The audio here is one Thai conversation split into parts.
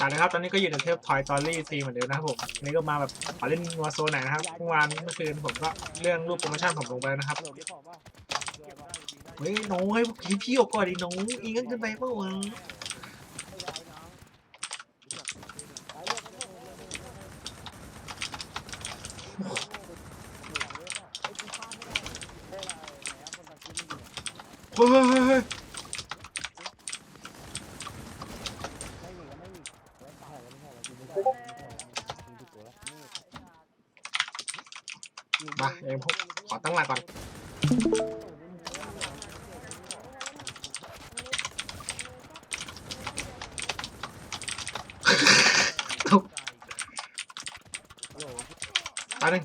อ่านะครับ ตอนนี้ก็อยู่ในเทปทอยตอรี่ซีเหมือนเดิมนะครับผมอันนี้ก็มาแบบขอเล่นวัวโซนหน่อยนะครับเมื่อวานเมื่อคืนผมก็เรื่องรูปโปรโมชั่นผมลงไปนะครับเฮ้ยน้องให้พี่พี่ออกก่อนดิน้องอีกก็เกินไปเปล่าวะเฮ้ยเฮ้ยเฮ้ยเฮ้ยมาเองพวกขอตั้งหลักก่อน ตายหนึ่ง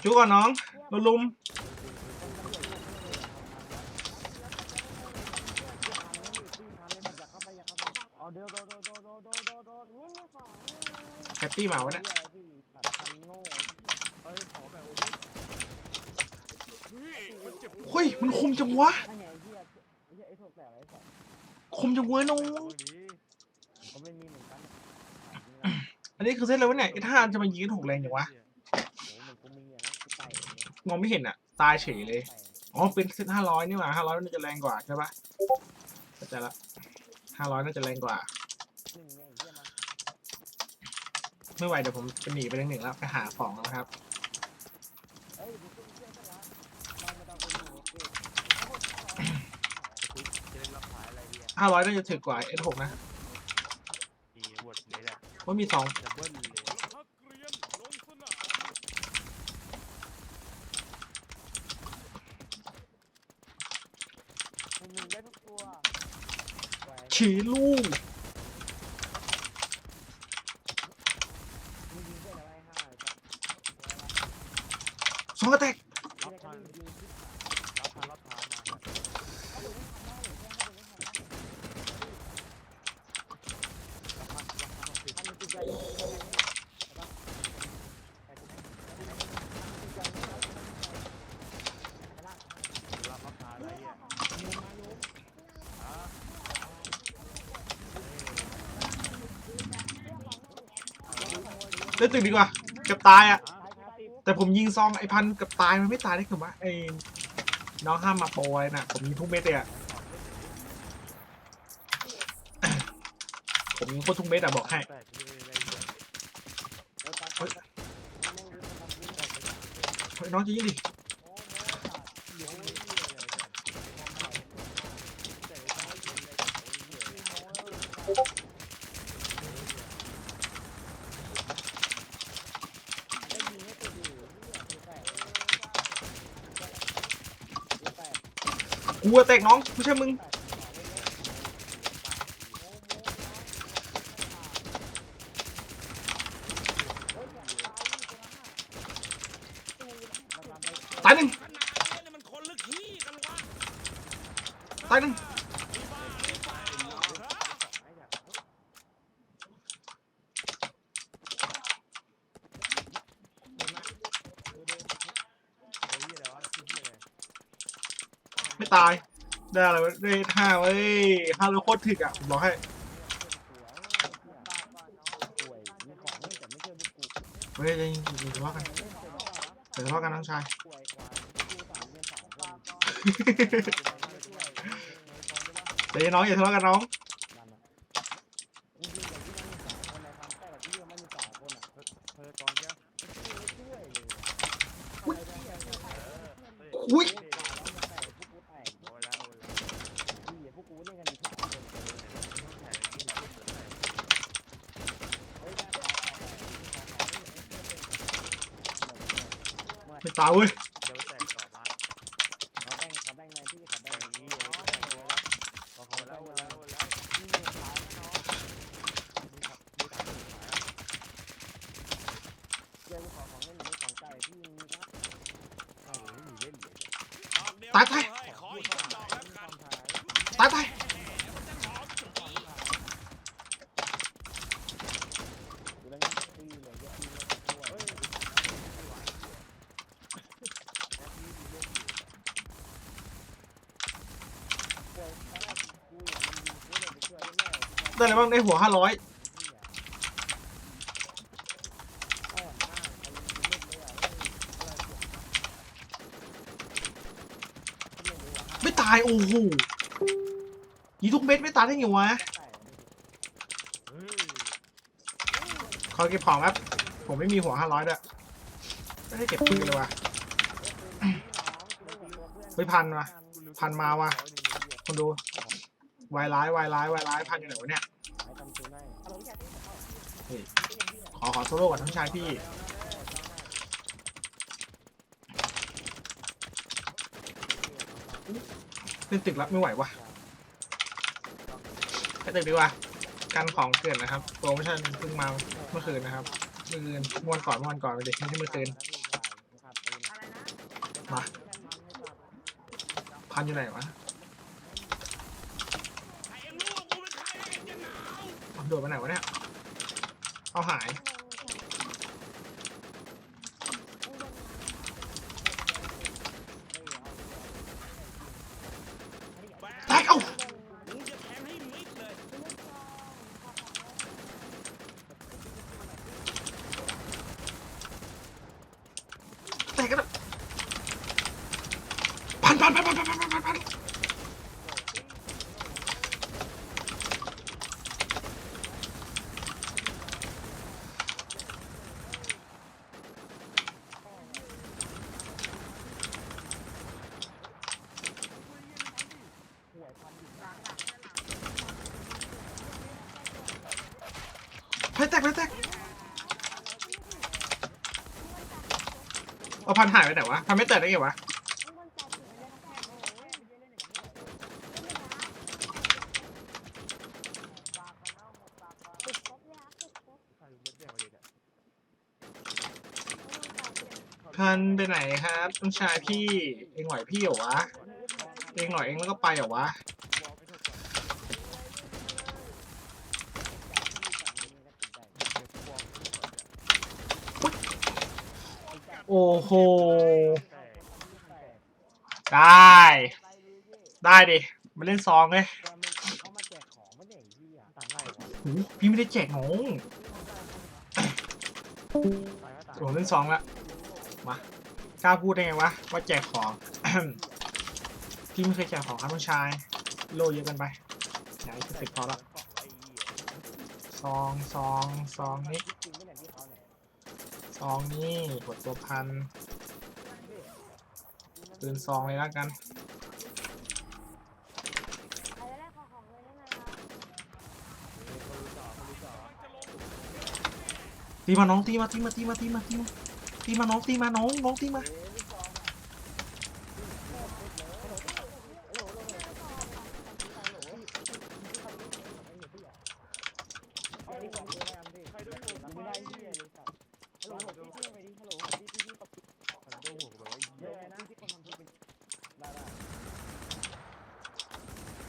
ขอจูก่อนน้องโดนลุมแฮปปี้มาวะเนี่ยเฮ้ย มันคมจังวะ คมจังเว้ยน้องอันนี้คือเส้นอะไรวะเนี่ยไอ้ท่าจะมายิงถูกแรงอ้เหมือนกูมีอะ มองไม่เห็นอะ ตายเฉยเลย อ๋อ เป็นเส้นห้าร้อยนี่หว่าห้าร้อยน่าจะแรงกว่าใช่ปะเข้าใจละห้าร้อยน่าจะแรงกว่าหนึ่งไงเฮียมันไม่ไหวเดี๋ยวผมจะหนีไปเรื่องหนึ่งแล้วไปหาของแล้วนะครับเอ้ยดูกูเชื่อซะละมันไม่ต้องเป็นหนูเก่งจะเล่นรับขายอะไรเนี่ยห้าร้อยน่าจะถึกกว่าเอสหกนะ มีบทเลยแหละว่ามีสองดับเบิลเลย มึงได้ทุกตัวแหวน ฉีลูกมึงยิงได้อะไรห้าไอ้สัตว์สองกระแตก รับพันรับพันรับท้ายมา มันติดใจ รับรับท้ายอะไรอะ เล่นตึกดีกว่าเกับตายอะ แต่ผมยิงซองไอ้พันเกับตายมันไม่ตายได้คือวะไอ้น้องห้ามมาโปรยน่ะผมยิงทุกเม็ดเลยอะผมยิงโคตรทุกเม็ดอะบอกให้เฮ้ยน้องจะยิงดิ กูอะแตกน้องไม่ใช่มึง ตายหนึ่งตายหนึ่งไม่ ตาย ได้อะไรวะได้ห้าเว้ยห้าแล้วโคตรถึกอะผมบอกให้เฮ้ยจะยิงยิงทะเลาะกันเดี๋ยวทะเลาะกันน้องชายเดี๋ยวน้องอย่าทะเลาะกันน้อง พยากรณ์เยอะ อุ้ย โอ้ยแล้วโอ้ยแล้ว ไม่ตายเว้ยเดี๋ยวแตกต่อมาอย่างนี้โอ้ยแตกเลยพอเขาแล้วแล้วแล้วตายตายตายตายได้อะไรบ้างได้หัวห้าร้อยอ่อนมากไอ้เล่นเลยอะเอ้ย อะไรเสียงนะก็ไม่รู้อะไม่ตาย โอ้โหยีทุกเม็ดไม่ตายได้ไงวะเฮ้ยขอเก็บของครับ ผมไม่มีหัวห้าร้อยด้วยไม่ได้เก็บปืนเลยว่ะเฮ้ยพันว่ะพันมาว่ะคนดูวายร้ายวายร้ายวายร้ายพันอยู่ไหนวะเนี่ย ไอ้ทำซื้อให้ ขอขอโซโล่กับทั้งชายพี่ เล่นตึกรับไม่ไหววะไปตึกดีกว่ากันของเกินนะครับโปรโมชั่นเพิ่งมาเมื่อคืนนะครับเมื่อคืนมวนก่อนมวนก่อนไปเด็กไม่ใช่เมื่อคืนมาพันอยู่ไหนวะโดดไปไหนวะเนี่ย เอาหาย อาพันหายไปไหนวะพันไม่แตกได้ไงวะใครเม็ดแดงมาดิเนี่ยพันไปไหนครับต้องชายพี่ เองไหวพี่เหรอวะ เองหน่อยเองแล้วก็ไปเหรอวะ โอ้โห ได้ ได้ดิ มาเล่นซองเลยพี่ไม่ได้แจกน้องตายก็ตายผมเล่นซองละมากล้าพูดได้ไงวะ ว่าแจกของ พี่ไม่เคยแจกของครับน้องชาย โลเยอะกันไปอย่าให้สิบพอละเกาะไอ้เหี้ยซองซองซองนี้ จริงไม่ได้ที่เขาเนี่ย ซองนี้กดตัวพันปืนซองเลยแล้วกันตีมาน้องตีมาตีมาตีมาตีมาตีมาตีมาน้องตีมาน้องน้องตีมาดิของตัวแรมดิใครดูผมไม่ได้ที่เลยสัตว์ฮัลโหลพี่พี่ไปดิฮัลโหลพี่พี่พี่ตบ ใครโดนหัวกูแบบว่าไอ้ เย เหี้ย อะนะที่คนทำทีเป็นได้ได้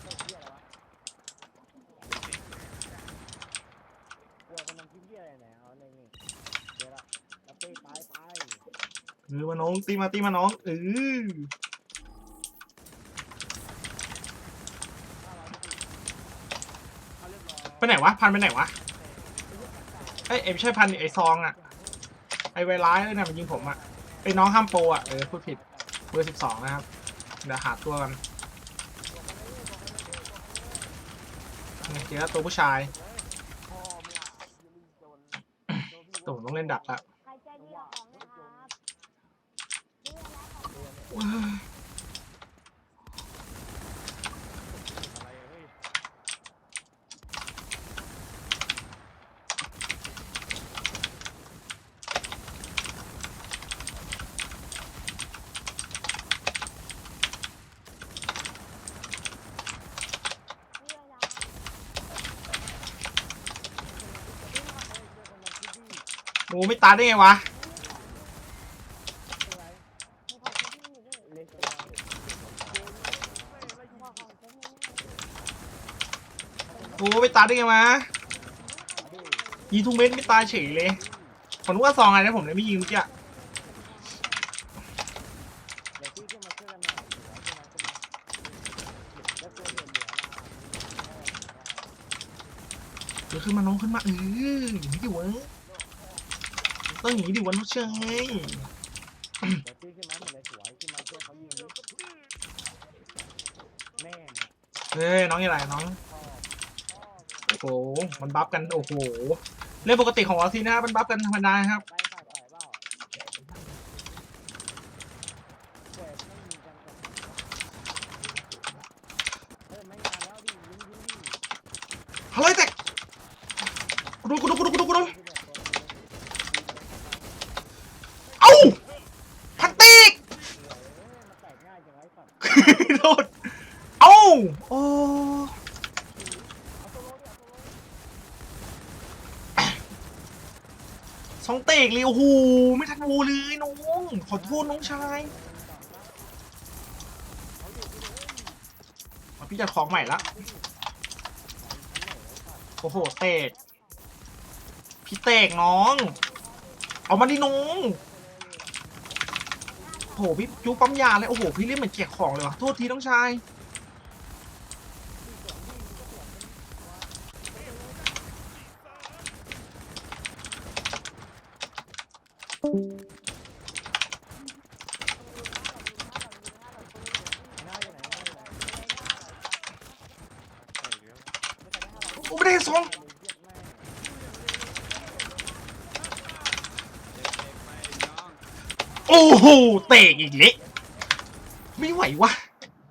ตบเหี้ยอะไรวะกลัวคนทำทีเหี้ยอะไรเนี่ยเอาเลยนี่เดี๋ยวละแล้วเป้ไปไป เออมาน้องตีมาตีมาน้องเออไปไหนวะพันไปไหนวะเอ้ยเอ็มใช่พันไอซองอะไอไวร้ายเลยนะมันยิงผมอะไอน้องห้ามโปอะเออพูดผิดเบอร์สิบสองนะครับเดี๋ยวหาตัวกันเจอแล้วตัวผู้ชายตัวผมต้องเล่นดักละ โอ้ไม่ตายได้ไงวะายได้ไงมายิงทุกเม็ดไม่ตายเฉยเลยผมนึกว่าซองอะไรนะผมเลยไม่ยิงเมื่อกี้ะเดี๋ยวขึ้นมาน้องขึ้นมาเอออย่างนี้ดิเวะต้องอย่างนี้ดิวะน้องเชยเอ้ยน้องยังไงน้อง มันบัฟกัน โอ้โห เรื่องปกติของออซีนะครับ มันบัฟกันธรรมดาครับ ไปฝ่ายฝ่ายเปล่าเปิดไม่มีกันกับเออไม่มาแล้วดิยิงยิงดิ เฮ้ยแต่กูดูกูดูกูดูกูดูกูดูเอ้าพันตีก มันแตกง่ายจังไรสัตว์ โดนเอ้าโอ้ เอาตัวโลดิเอาตัวโล สองเตกเลยโอ้โหไม่ทันวูเลยน้อง ขอโทษน้องชายพี่จัดของใหม่ละ โอ้โห เตกพี่เตกน้อง เอามาดิน้องโอ้โห พี่จูปั๊มยาเลย โอ้โห พี่เรียกเหมือนแจกของเลยวะโทษทีน้องชาย หน้าอยู่ไหนหน้าอยู่ไหน โอ้ไม่ได้ สองโอ้โหเตะอีกเละไม่ไหววะ